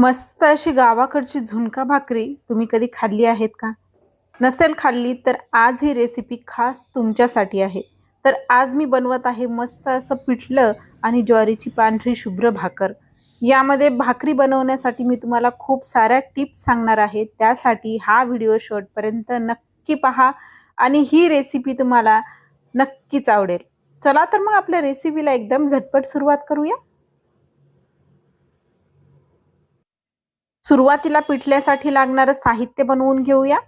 मस्त अशी गावाकडची झुणका भाकरी तुम्ही कधी खाल्ली आहेत का? नसेल खाल्ली तर आज ही रेसिपी खास तुमच्यासाठी आहे. तर आज मी बनवत आहे मस्त असं पिठलं आणि ज्वारीची पांढरी शुभ्र भाकर. यामध्ये भाकरी बनवण्यासाठी मी तुम्हाला खूप साऱ्या टिप्स सांगणार आहे. त्यासाठी हा व्हिडिओ शेवटपर्यंत नक्की पहा आणि ही रेसिपी तुम्हाला नक्कीच आवडेल. चला तर मग आपल्या रेसिपीला एकदम झटपट सुरुवात करूया. सुरुवातीला पिठल्यासाठी लागणारं साहित्य बनवून घेऊया.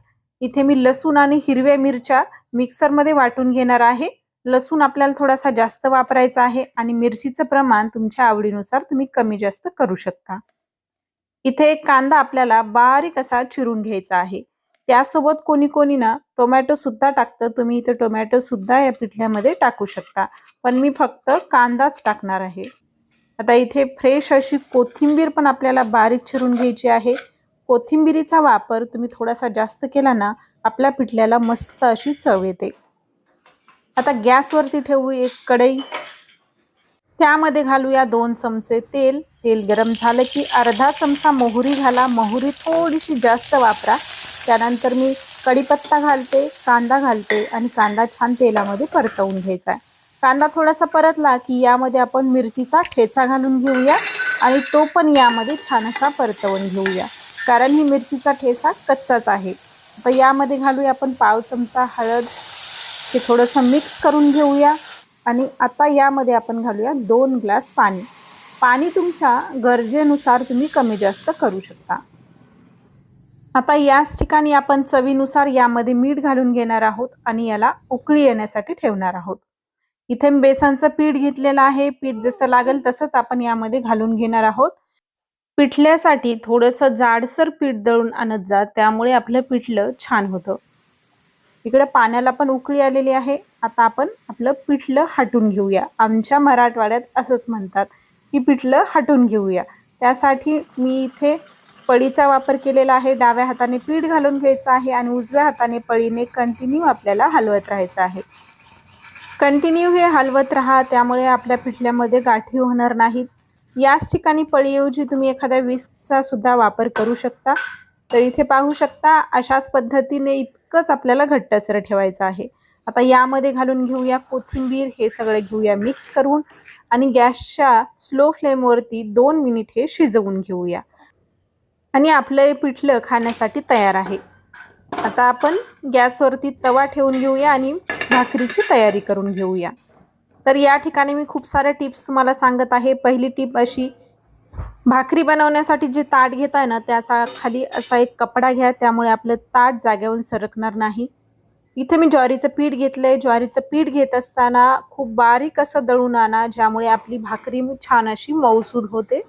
इथे मी लसूण आणि हिरव्या मिरच्या मिक्सरमध्ये वाटून घेणार आहे. लसूण आपल्याला थोडासा जास्त वापरायचा आहे आणि मिरचीचं प्रमाण तुमच्या आवडीनुसार तुम्ही कमी जास्त करू शकता. इथे एक कांदा आपल्याला बारीक असा चिरून घ्यायचा आहे. त्यासोबत कोणी कोणी ना टोमॅटो सुद्धा टाकतं. तुम्ही इथे टोमॅटो सुद्धा या पिठल्यामध्ये टाकू शकता. पण मी फक्त कांदाच टाकणार आहे. आता इथे फ्रेश अशी कोथिंबीर पण आपल्याला बारीक चिरून घ्यायची आहे. कोथिंबिरीचा वापर तुम्ही थोडासा जास्त केला ना आपल्या पिठल्याला मस्त अशी चव येते. आता गॅसवरती ठेवू एक कढई. त्यामध्ये घालूया दोन चमचे तेल. तेल गरम झालं की अर्धा चमचा मोहरी घाला. मोहरी थोडीशी जास्त वापरा. त्यानंतर मी कढीपत्ता घालते कांदा घालते आणि कांदा छान तेलामध्ये परतवून घ्यायचा आहे. कांदा थोडासा परतला की यामध्ये आपण मिरचीचा ठेचा घालून घेऊया आणि तो पण यामध्ये छान असा परतवून घेऊया. कारण ही मिरचीचा ठेचा कच्चाच आहे. तर यामध्ये घालूया आपण पाव चमचा हळद. ते थोडंसं मिक्स करून घेऊया. आणि आता यामध्ये आपण घालूया दोन ग्लास पाणी. पाणी तुमच्या गरजेनुसार तुम्ही कमी जास्त करू शकता. आता याच ठिकाणी आपण चवीनुसार यामध्ये मीठ घालून घेणार आहोत आणि याला उकळी येण्यासाठी ठेवणार आहोत. इथे मी बेसनचं पीठ घेतलेलं आहे. पीठ जसं लागेल तसंच आपण यामध्ये घालून घेणार आहोत. पिठल्यासाठी थोडंसं जाडसर पीठ दळून आणत जा. त्यामुळे आपलं पिठलं छान होतं. इकडे पाण्याला पण उकळी आलेली आहे. आता आपण आपलं पिठलं हटून घेऊया. आमच्या मराठवाड्यात असंच म्हणतात की पिठलं हटून घेऊया. त्यासाठी मी इथे पळीचा वापर केलेला आहे. डाव्या हाताने पीठ घालून घ्यायचं आहे आणि उजव्या हाताने पळीने कंटिन्यू आपल्याला हलवत राहायचं आहे. कंटिन्यू हे हलवत राहा त्यामुळे आपल्या पिठल्यामध्ये गाठी होणार नाहीत. याच ठिकाणी पळीऐवजी तुम्ही एखाद्या विस्कचा सुद्धा वापर करू शकता. तर इथे पाहू शकता अशाच पद्धतीने इतकंच आपल्याला घट्टसर ठेवायचं आहे. आता यामध्ये घालून घेऊया कोथिंबीर हे सगळं घेऊया मिक्स करून आणि गॅसच्या स्लो फ्लेमवरती दोन मिनिट हे शिजवून घेऊया. आणि आपलं पिठलं खाण्यासाठी तयार आहे. आता आपण गॅसवरती तवा ठेवून घेऊया आणि भाकरीची तयारी करून घेऊया. तर या ठिकाणी मी खूप साऱ्या टिप्स तुम्हाला सांगत आहे. पहिली टिप अशी भाकरी बनवण्यासाठी जे ताट घेत आहे ना त्याचा खाली असा एक कपडा घ्या त्यामुळे आपलं ताट जाग्यावरून सरकणार नाही. इथे मी ज्वारीचं पीठ घेतलंय. ज्वारीचं पीठ घेत असताना खूप बारीक असं दळून आणा ज्यामुळे आपली भाकरी छान अशी मऊसूद होते.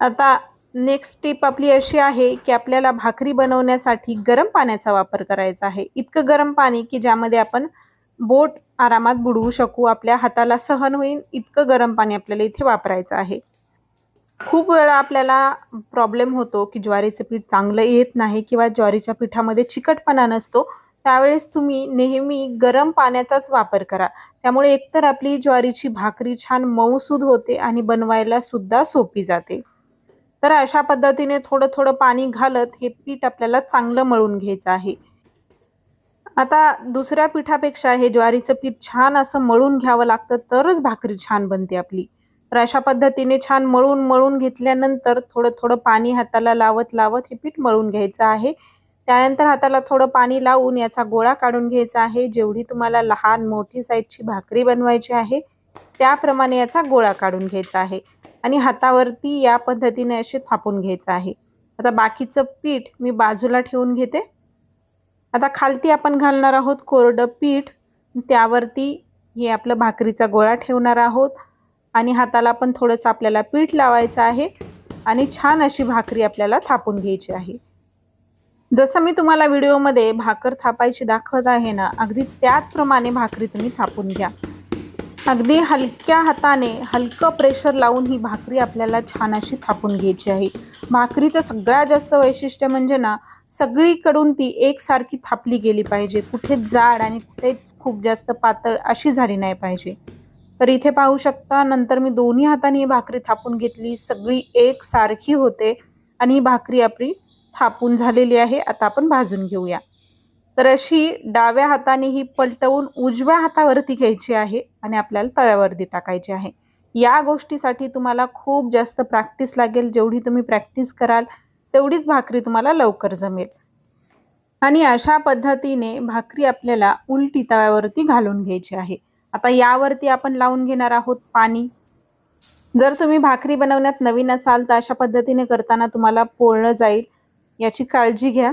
आता नेक्स्ट टिप आपली अशी आहे की आपल्याला भाकरी बनवण्यासाठी गरम पाण्याचा वापर करायचा आहे. इतकं गरम पाणी की ज्यामध्ये आपण बोट आरामात बुडवू शकू आपल्या हाताला सहन होईल इतकं गरम पाणी आपल्याला इथे वापरायचं आहे. खूप वेळा आपल्याला प्रॉब्लेम होतो की ज्वारीचं पीठ चांगलं येत नाही किंवा ज्वारीच्या पिठामध्ये चिकटपणा नसतो त्यावेळेस तुम्ही नेहमी गरम पाण्याचाच वापर करा. त्यामुळे एकतर आपली ज्वारीची भाकरी छान मऊसूद होते आणि बनवायला सुद्धा सोपी जाते. तर अशा पद्धतीने थोडं थोडं पाणी घालत हे पीठ आपल्याला चांगलं मळून घ्यायचं आहे. आता दुसऱ्या पिठापेक्षा हे ज्वारीचं पीठ छान असं मळून घ्यावं लागतं तरच भाकरी छान बनते आपली. तर अशा पद्धतीने छान मळून मळून घेतल्यानंतर थोडं थोडं पाणी हाताला लावत लावत हे पीठ मळून घ्यायचं आहे. त्यानंतर हाताला थोडं पाणी लावून याचा गोळा काढून घ्यायचा आहे. जेवढी तुम्हाला लहान मोठी साईजची भाकरी बनवायची आहे त्याप्रमाणे याचा गोळा काढून घ्यायचा आहे. आणि हातावरती या पद्धतीने असे थापून घ्यायचं आहे. आता बाकीचं पीठ मी बाजूला ठेवून घेते. आता खालती आपण घालणार आहोत कोरडं पीठ. त्यावरती हे आपलं भाकरीचा गोळा ठेवणार आहोत. आणि हाताला पण थोडंसं आपल्याला पीठ लावायचं आहे. आणि छान अशी भाकरी आपल्याला थापून घ्यायची आहे. जसं मी तुम्हाला व्हिडिओमध्ये भाकर थापायची दाखवत आहे ना अगदी त्याचप्रमाणे भाकरी तुम्ही थापून घ्या. अगदी हलक्या हाताने हलकं प्रेशर लावून ही भाकरी आपल्याला छान अशी थापून घ्यायची आहे. भाकरीचं सगळ्यात जास्त वैशिष्ट्य म्हणजे ना सगळीकडून ती एकसारखी थापली गेली पाहिजे. कुठे जाड आणि कुठेच खूप जास्त पातळ अशी झाली नाही पाहिजे. तर इथे पाहू शकता नंतर मी दोन्ही हाताने ही भाकरी थापून घेतली. सगळी एकसारखी होते आणि ही भाकरी आपली थापून झालेली आहे. आता आपण भाजून घेऊया. तर अशी डाव्या हाताने ही पलटवून उजव्या हातावरती घ्यायची आहे आणि आपल्याला तव्यावरती टाकायची आहे. या गोष्टीसाठी तुम्हाला खूप जास्त प्रॅक्टिस लागेल. जेवढी तुम्ही प्रॅक्टिस कराल तेवढीच भाकरी तुम्हाला लवकर जमेल. आणि अशा पद्धतीने भाकरी आपल्याला उलटी तव्यावरती घालून घ्यायची आहे. आता यावरती आपण लावून घेणार आहोत पाणी. जर तुम्ही भाकरी बनवण्यात नवीन असाल तर अशा पद्धतीने करताना तुम्हाला पोळणं जाईल. याची काळजी घ्या.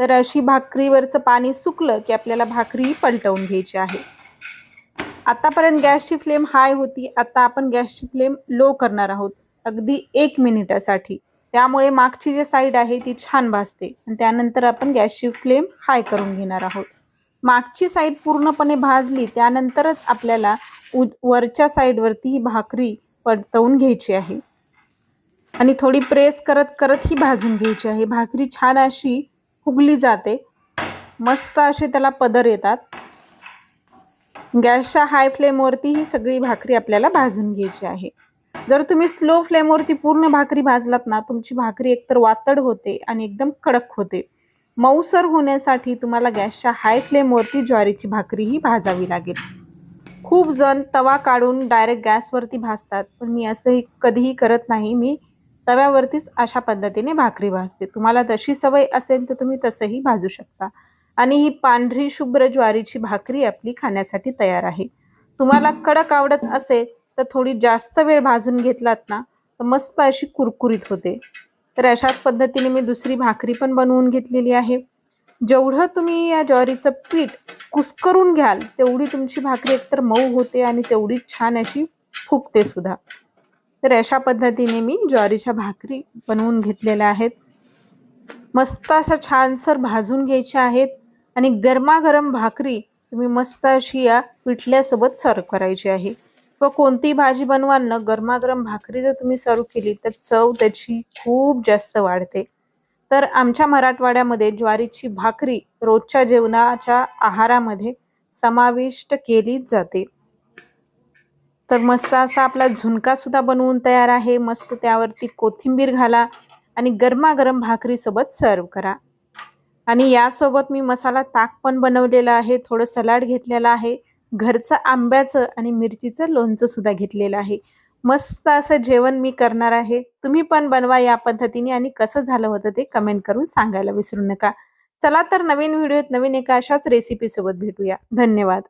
तर अशी भाकरीवरचं पाणी सुकलं की आपल्याला भाकरी पलटवून घ्यायची आहे. आतापर्यंत गॅसची फ्लेम हाय होती. आता आपण गॅसची फ्लेम लो करणार आहोत. अगदी एक मिनिटासाठी. त्यामुळे मागची जी साईड आहे ती छान भाजते. आणि त्यानंतर आपण गॅसची फ्लेम हाय करून घेणार आहोत. मागची साईड पूर्णपणे भाजली त्यानंतरच आपल्याला उ वरच्या साईडवरती ही भाकरी परतवून घ्यायची आहे. आणि थोडी प्रेस करत करत ही भाजून घ्यायची आहे. भाकरी छान अशी फुगली जाते. मस्त असे त्याला पदर येतात. गॅसच्या हाय फ्लेमवरती ही सगळी भाकरी आपल्याला भाजून घ्यायची आहे. जर तुम्ही स्लो फ्लेमवरती पूर्ण भाकरी भाजलात ना तुमची भाकरी एकतर वातड होते आणि एकदम कडक होते. मऊसर होण्यासाठी तुम्हाला गॅसच्या हाय फ्लेमवरती ज्वारीची भाकरी ही भाजावी लागेल. खूप जण तवा काढून डायरेक्ट गॅसवरती भाजतात पण मी असंही कधीही करत नाही. मी तव्यावरतीच अशा पद्धतीने भाकरी भाजते. तुम्हाला तशी सवय असेल तर तुम्ही तसंही भाजू शकता. आणि ही पांढरी शुभ्र ज्वारीची भाकरी आपली खाण्यासाठी तयार आहे. तुम्हाला कडक आवडत असेल तर थोडी जास्त वेळ भाजून घेतलात ना तर मस्त अशी कुरकुरीत होते. तर अशाच पद्धतीने मी दुसरी भाकरी पण बनवून घेतलेली आहे. जेवढं तुम्ही या ज्वारीचं पीठ कुस्करून घ्याल तेवढी तुमची भाकरी एकतर मऊ होते आणि तेवढी छान अशी फुगते सुद्धा. तर अशा पद्धतीने मी ज्वारीच्या भाकरी बनवून घेतलेल्या आहेत. मस्त अशा छानसर भाजून घ्यायच्या आहेत आणि गरमागरम भाकरी तुम्ही मस्त अशी या पिठल्यासोबत सर्व करायची आहे. व कोणतीही भाजी बनवाल ना गरमागरम भाकरी जर तुम्ही सर्व केली तर चव त्याची खूप जास्त वाढते. तर आमच्या मराठवाड्यामध्ये ज्वारीची भाकरी रोजच्या जेवणाच्या आहारामध्ये समाविष्ट केलीच जाते. तर मस्त असा आपला झुणका सुद्धा बनवून तयार आहे. मस्त त्यावरती कोथिंबीर घाला आणि गरमागरम भाकरीसोबत सर्व करा. आणि यासोबत मी मसाला ताक पण बनवलेला आहे. थोडं सलाड घेतलेलं आहे. घरचं आंब्याचं आणि मिरचीचं लोणचं सुद्धा घेतलेलं आहे. मस्त असं जेवण मी करणार आहे. तुम्ही पण बनवा या पद्धतीने आणि कसं झालं होतं ते कमेंट करून सांगायला विसरू नका. चला तर नवीन व्हिडिओत नवीन एका अशाच रेसिपीसोबत भेटूया. धन्यवाद.